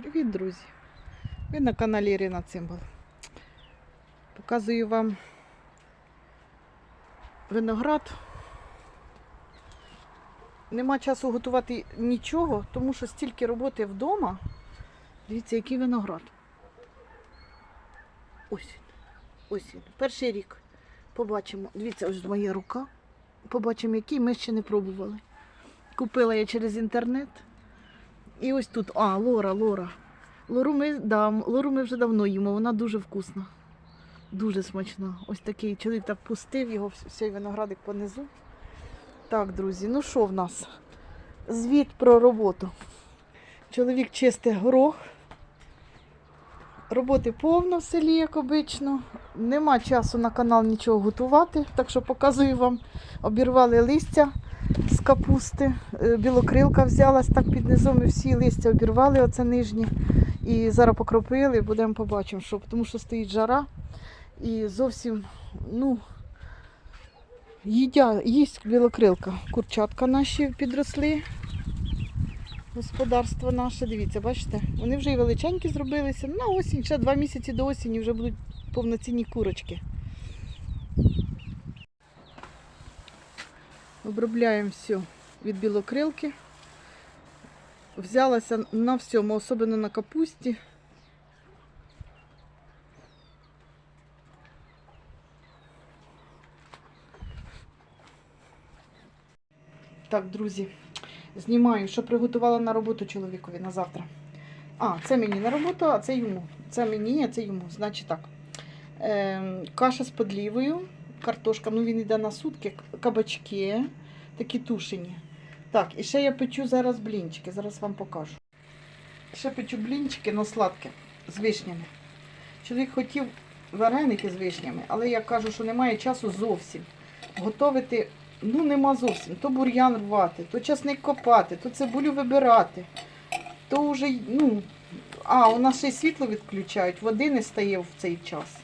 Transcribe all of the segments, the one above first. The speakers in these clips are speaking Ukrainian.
Привіт, друзі! Ви на каналі Ірина Цимбал. Показую вам виноград. Нема часу готувати нічого, тому що стільки роботи вдома. Дивіться, який виноград. Ось він. Перший рік. Побачимо. Дивіться, ось моя рука. Побачимо, який ми ще не пробували. Купила я через інтернет. І ось тут, а, лора, лора. Лору ми, да, лору ми вже давно їмо, вона дуже вкусна. Дуже смачна. Ось такий чоловік так пустив його, вс- цей виноградик понизу. Так, друзі, ну що в нас? Звіт про роботу. Чоловік чистить горох. Роботи повно в селі, як обично. Нема часу на канал нічого готувати, так що показую вам. Обірвали листя з капусти. Е, Білокрилка взялась так під низом і всі листя обірвали, оце нижні. І зараз покропили, будемо побачимо, що, тому що стоїть жара. І зовсім, ну, їдя, їсть білокрилка. Курчатка наші підросли. Господарство наше, дивіться, бачите, вони вже і величенькі зробилися. На осінь, ще два місяці до осені вже будуть повноцінні курочки. Обробляємо все від білокрилки. Взялася на всьому, особливо на капусті. Так, друзі, знімаю, що приготувала на роботу чоловікові на завтра. А, це мені на роботу, а це йому. Це мені, а це йому. Значить так. Ем, каша з подлівою, картошка, ну він йде на сутки, кабачки, такі тушені. Так, і ще я печу зараз блінчики, зараз вам покажу. Ще печу блінчики, але сладке, з вишнями. Чоловік хотів вареники з вишнями, але я кажу, що немає часу зовсім. Готовити ну нема зовсім. То бур'ян рвати, то часник копати, то цибулю вибирати, то вже, ну, а, у нас ще й світло відключають, води не стає в цей час.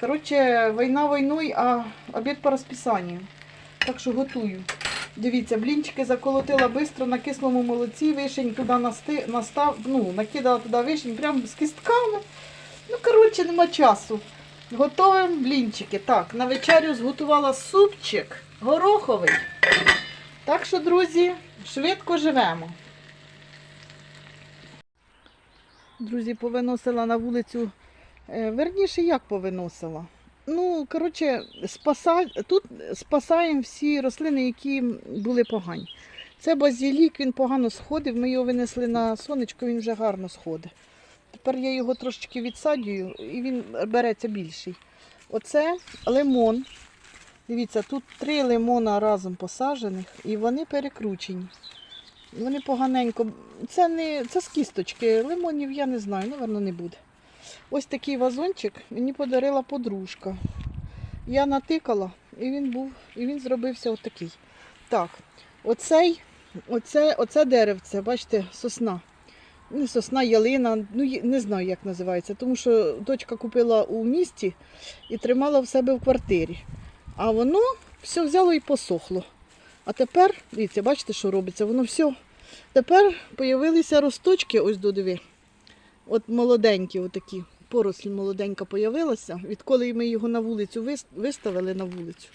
Коротше, війна війною, а обід по розписанню. Так що готую. Дивіться, блінчики заколотила швидко на кислому молоці, вишень туди настав, ну, накидала туди вишень, прямо з кістками. Ну, коротше, нема часу. Готуємо блінчики. Так, на вечерю зготувала супчик гороховий. Так що, друзі, швидко живемо. Друзі, повиносила на вулицю. Е, Верніше, як повиносила? Ну, коротше, спаса... тут спасаємо всі рослини, які були погані. Це базілік, він погано сходив. Ми його винесли на сонечко, він вже гарно сходить. Тепер я його трошечки відсадюю і він береться більший. Оце лимон. Дивіться, тут три лимона разом посаджених і вони перекручені. Вони поганенько. Це не це з кісточки. Лимонів я не знаю, напевно, не буде. Ось такий вазончик мені подарила подружка. Я натикала, і він був, і він зробився отакий. Так, оцей, оце, оце деревце, бачите, сосна. Не сосна, ялина, ну не знаю, як називається, тому що дочка купила у місті і тримала в себе в квартирі. А воно все взяло і посохло. А тепер, дивіться, бачите, що робиться? Воно все. Тепер з'явилися росточки, ось до диви. От молоденькі, отакі. Поросль молоденька появилася, відколи ми його на вулицю виставили на вулицю.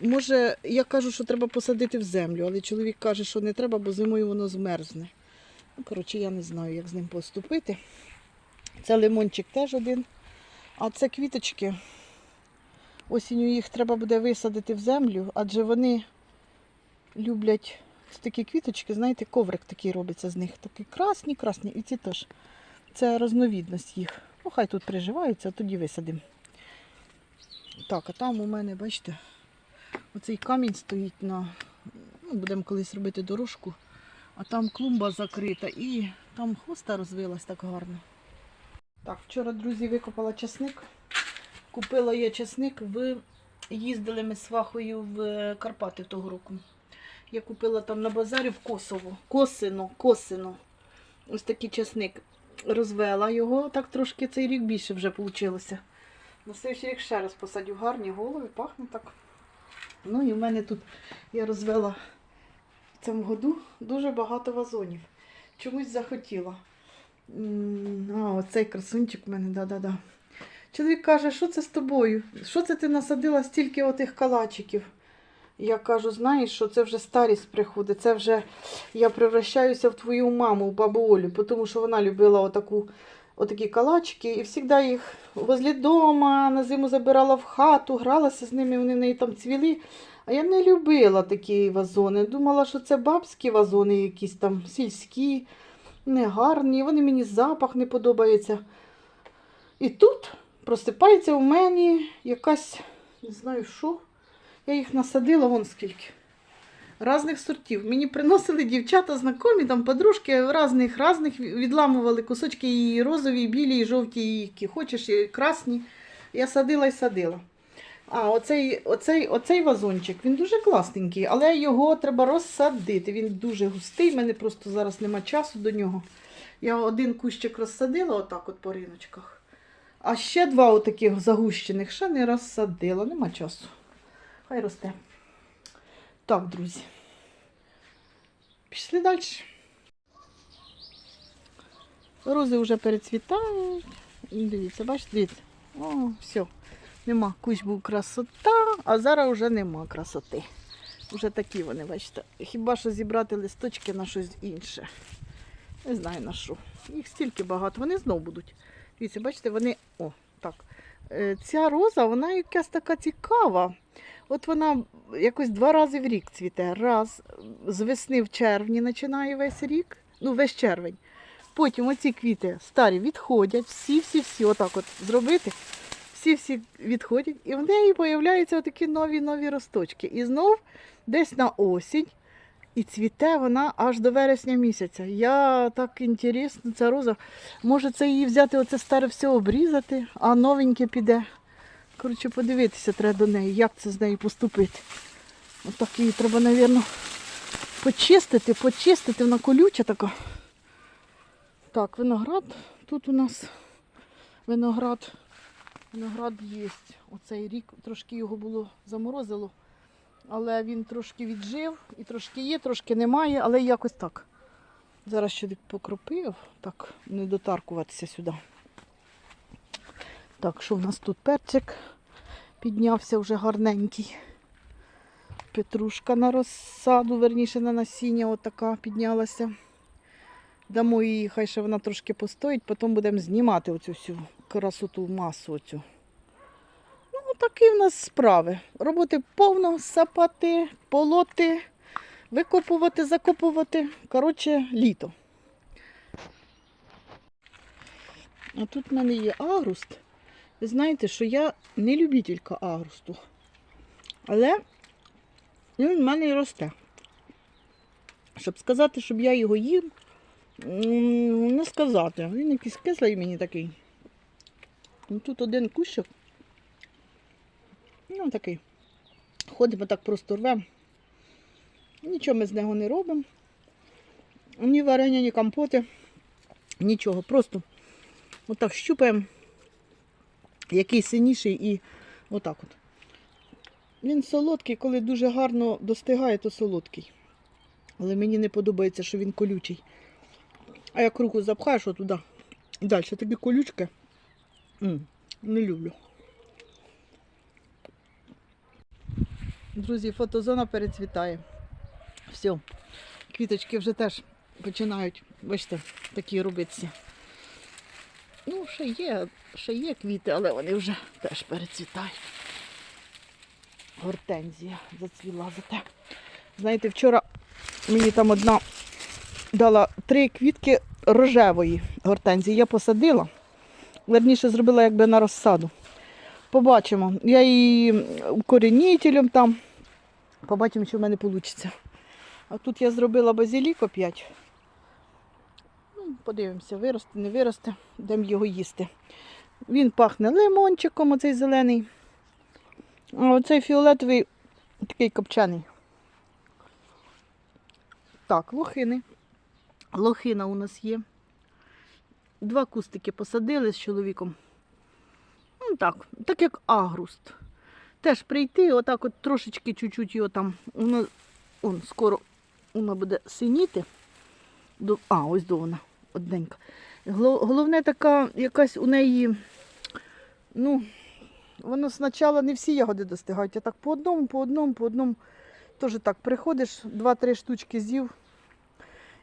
Може, я кажу, що треба посадити в землю, але чоловік каже, що не треба, бо зимою воно змерзне. Ну, коротше, я не знаю, як з ним поступити. Це лимончик теж один. А це квіточки. Осінню їх треба буде висадити в землю, адже вони люблять такі квіточки, знаєте, коврик такий робиться з них. Такі красні, красні. І ці теж. Це розновідність їх. Ну, хай тут приживаються, а тоді висадимо. Так, а там у мене, бачите, оцей камінь стоїть на. Ну, будемо колись робити дорожку, а там клумба закрита і там хвоста розвилась так гарно. Так, вчора, друзі, викопала часник. Купила я часник в. Їздили ми з Вахою в Карпати того року. Я купила там на базарі в Косово. Косино, косино. Ось такий часник. Розвела його, так трошки цей рік більше вже вийшло. На слідчий рік ще раз посадю гарні голови, пахне так. Ну і в мене тут я розвела в цьому году дуже багато вазонів. Чомусь захотіла. А, оцей красунчик у мене, да-да-да. Чоловік каже, що це з тобою? Що це ти насадила стільки отих калачиків? Я кажу, знаєш, що це вже старість приходить, це вже я превращаюся в твою маму, в бабу Олю, тому що вона любила отаку, отакі калачики і завжди їх возле дома, на зиму забирала в хату, гралася з ними, вони в неї там цвіли. А я не любила такі вазони. Думала, що це бабські вазони, якісь там сільські, негарні, вони мені запах не подобається. І тут просипається у мене якась, не знаю що. Я їх насадила вон скільки. Разних сортів. Мені приносили дівчата знайомі, там подружки разних, разних відламували кусочки і розові, білі, і жовті, які хочеш, і красні. Я садила і садила. А оцей, оцей, оцей вазончик, він дуже класненький, але його треба розсадити. Він дуже густий, в мене просто зараз нема часу до нього. Я один кущик розсадила отак от по риночках. А ще два отаких загущених ще не розсадила, нема часу. Хай росте. Так, друзі. Пішли далі. Рози вже перецвітають. Дивіться, бачите, дивіться. О, все. Нема. Кущ був красота, а зараз вже нема красоти. Вже такі вони, бачите. Хіба що зібрати листочки на щось інше. Не знаю на що. Їх стільки багато. Вони знов будуть. Дивіться, бачите, вони. О, так. Е, Ця роза, вона якась така цікава. От вона якось два рази в рік цвіте. Раз з весни в червні починає весь рік, ну весь червень. Потім оці квіти старі відходять, всі-всі-всі, отак от зробити. Всі-всі відходять, і в неї з'являються такі нові-нові росточки. І знов десь на осінь, і цвіте вона аж до вересня місяця. Я так інтересно, ця роза. Може це її взяти, оце старе все обрізати, а новеньке піде. Коротше, подивитися треба до неї, як це з нею поступити. Отак її треба, мабуть, почистити, почистити, вона колюча така. Так, виноград. Тут у нас виноград. Виноград є. Оцей рік трошки його було заморозило, але він трошки віджив і трошки є, трошки немає, але якось так. Зараз чоловік покропив, так, не дотаркуватися сюди. Так, що в нас тут перчик піднявся вже гарненький. Петрушка на розсаду, верніше на насіння, отака піднялася. Дамо її, хай ще вона трошки постоїть, потім будемо знімати оцю всю красоту масу. Оцю. Ну, такі в нас справи. Роботи повно, сапати, полоти, викопувати, закопувати. Коротше, літо. А тут в мене є агруст. Ви знаєте, що я не любителька агрусту. Але він в мене і росте. Щоб сказати, щоб я його їв, не сказати. Він якийсь кислий мені такий. Ну, Тут один кущик. Ну, такий. Ходимо так просто рвемо. Нічого ми з нього не робимо. Ні варення, ні компоти. Нічого. Просто отак щупаємо який синіший і отак от. Він солодкий, коли дуже гарно достигає, то солодкий. Але мені не подобається, що він колючий. А як руку запхаєш отуди. Далі тобі колючки. М, не люблю. Друзі, фотозона перецвітає. Все. Квіточки вже теж починають, бачите, такі робитися. Ну, ще є, ще є квіти, але вони вже теж перецвітають. Гортензія зацвіла зате. Знаєте, вчора мені там одна дала три квітки рожевої гортензії. Я посадила. Верніше зробила якби на розсаду. Побачимо. Я її укорінителем там. Побачимо, що в мене вийде. А тут я зробила базилік опять. Ну, Подивимося, виросте, не виросте, будемо його їсти. Він пахне лимончиком, оцей зелений. А оцей фіолетовий такий копчений. Так, лохини. Лохина у нас є. Два кустики посадили з чоловіком. Ну так, так як агруст. Теж прийти, отак от трошечки чуть-чуть його там. Воно он, скоро воно буде синіти. До, а, ось до вона одненька. Головне така якась у неї, ну, воно спочатку не всі ягоди достигають, а так по одному, по одному, по одному. Теж так, приходиш, два-три штучки з'їв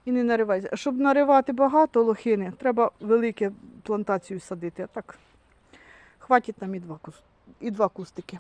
і не наривайся. Щоб наривати багато лохини, треба велику плантацію садити. А так, хватить нам і два, і два кустики.